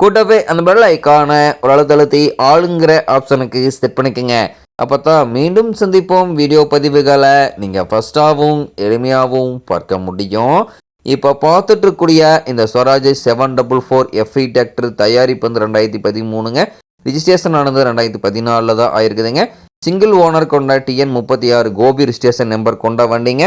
கூட்டவே அந்த பெல் ஐக்கான ஒரு அழுத்தழுத்தி ஆளுங்கிற ஆப்ஷனுக்கு செட் பண்ணிக்கோங்க. அப்போ தான் மீண்டும் சந்திப்போம் வீடியோ பதிவுகளை. நீங்கள் ஃபஸ்ட்டாகவும் எளிமையாகவும் பார்க்க முடியும். இப்போ பார்த்துட்ருக்கூடிய இந்த Swaraj seven double four FE tractor தயாரிப்பு வந்து ரெண்டாயிரத்தி பதிமூணுங்க. ரிஜிஸ்ட்ரேஷன் ஆனது ரெண்டாயிரத்தி பதினாலில் தான் ஆயிருக்குதுங்க. சிங்கிள் ஓனர் கொண்ட டிஎன் முப்பத்தி ஆறு கோபி ரிஜிஸ்ட்ரேஷன் நம்பர் கொண்ட வண்டிங்க.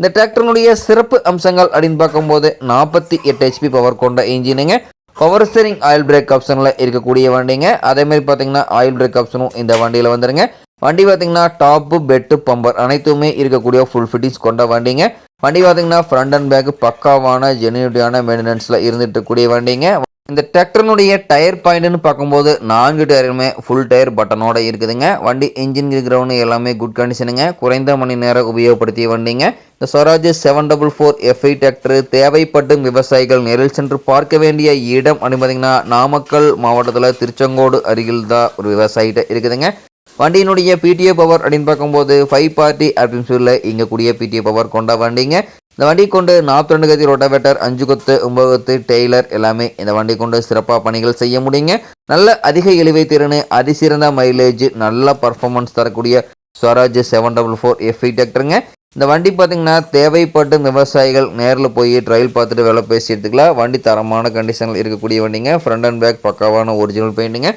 இந்த டிராக்டரினுடைய சிறப்பு அம்சங்கள் அப்படின்னு பார்க்கும்போது நாற்பத்தி எட்டு ஹெச்பி பவர் கொண்ட இன்ஜினுங்க பவர் ஸ்டீரிங் ஆயில் பிரேக் ஆப்ஷனில் இருக்கக்கூடிய வண்டிங்க. அதேமாதிரி பார்த்தீங்கன்னா ஆயில் பிரேக் ஆப்ஷனும் இந்த வண்டியில் வந்துருங்க. வண்டி பார்த்தீங்கன்னா டாப்பு பெட்டு பம்பர் அனைத்துமே இருக்கக்கூடிய ஃபுல் ஃபிட்டிங்ஸ் கொண்ட வண்டிங்க. வண்டி பார்த்தீங்கன்னா ஃப்ரண்ட் அண்ட் பேக் பக்காவான ஜெனியூட்டியான மெயின்டெனன்ஸில் இருந்துட்டு இருக்கக்கூடிய வண்டிங்க. இந்த டிராக்டர்னுடைய டயர் பாயிண்ட்னு பார்க்கும்போது நான்கு டயருமே ஃபுல் டயர் பட்டனோட இருக்குதுங்க. வண்டி இன்ஜின் கிரவுண்டு எல்லாமே குட் கண்டிஷனுங்க குறைந்த மணி நேரம் உபயோகப்படுத்திய வண்டிங்க. இந்த Swaraj seven double four FI tractor தேவைப்படும் விவசாயிகள் நேரில் சென்று பார்க்க வேண்டிய இடம் அனுமதிங்கன்னா நாமக்கல் மாவட்டத்தில் திருச்செங்கோடு அருகில் தான் ஒரு விவசாயிட்ட இருக்குதுங்க. வண்டியினுடைய பிடிஓ பவர் அப்படின்னு பார்க்கும்போது ஃபைவ் பார்ட்டி அப்படின்னு சொல்லி இங்கே கூடிய பிடிஓ பவர் கொண்ட வண்டிங்க. இந்த வண்டி கொண்டு நாற்பத்தி ரெண்டு கத்தி ரொட்டவேட்டர் அஞ்சு கொத்து ஒன்பது கொத்து டெய்லர் எல்லாமே இந்த வண்டி கொண்டு சிறப்பாக பணிகள் செய்ய முடியுங்க. நல்ல அதிக இழுவை திறன் அதிசிறந்த மைலேஜ் நல்ல பர்ஃபார்மன்ஸ் தரக்கூடிய Swaraj seven double four FE டிராக்டருங்க இந்த வண்டி பார்த்தீங்கன்னா தேவைப்படும் விவசாயிகள் நேரில் போய் ட்ரையல் பார்த்துட்டு வேலை பேசி எடுத்துக்கலாம். வண்டி தரமான கண்டிஷனில் இருக்கக்கூடிய வண்டிங்க. ஃப்ரண்ட் அண்ட் பேக் பக்காவான ஒரிஜினல் பெயிண்ட்டுங்க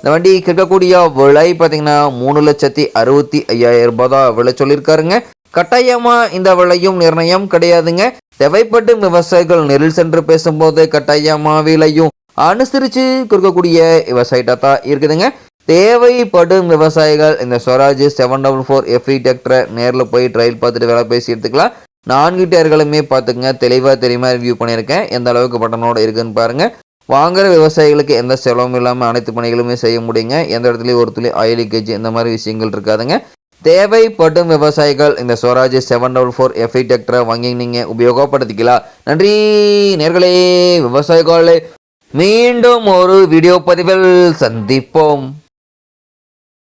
இந்த வண்டி கேட்கக்கூடிய விலை பார்த்தீங்கன்னா மூணு லட்சத்தி அறுபத்தி ஐயாயிரம் ரூபாய் தான் விலை சொல்லியிருக்காருங்க. கட்டாயமா இந்த விலையும் நிர்ணயம் கிடையாதுங்க. தேவைப்படும் விவசாயிகள் நெல் சென்று பேசும்போது கட்டாயமா விலையும் அனுசரித்து கொடுக்கக்கூடிய விவசாயிட்டா தான் இருக்குதுங்க. தேவைப்படும் விவசாயிகள் இந்த Swaraj seven double four FE டிராக்டரை நேரில் போய் ட்ரையல் பார்த்துட்டு வேலை பேசி எடுத்துக்கலாம். நான்கு டயர்களுமே பார்த்துக்குங்க. தெளிவாக தெரியுமா ரிவ்யூ பண்ணியிருக்கேன். எந்த அளவுக்கு பட்டனோட இருக்குன்னு பாருங்கள் வாங்குற விவசாயிகளுக்கு எந்த செலவும் இல்லாமல் அனைத்து பணிகளுமே செய்ய முடியுங்க. எந்த இடத்துலையும் ஒரு துளி ஆயில் லீக்கேஜ் இந்த மாதிரி விஷயங்கள் இருக்காதுங்க. தேவைப்படும் விவசாயிகள் இந்த Swaraj seven double four FI டிராக்டரை வாங்கி நீங்கள் உபயோகப்படுத்திக்கலாம் நன்றி நேர்களே விவசாயிகளே. மீண்டும் ஒரு வீடியோ பதிவில் சந்திப்போம்.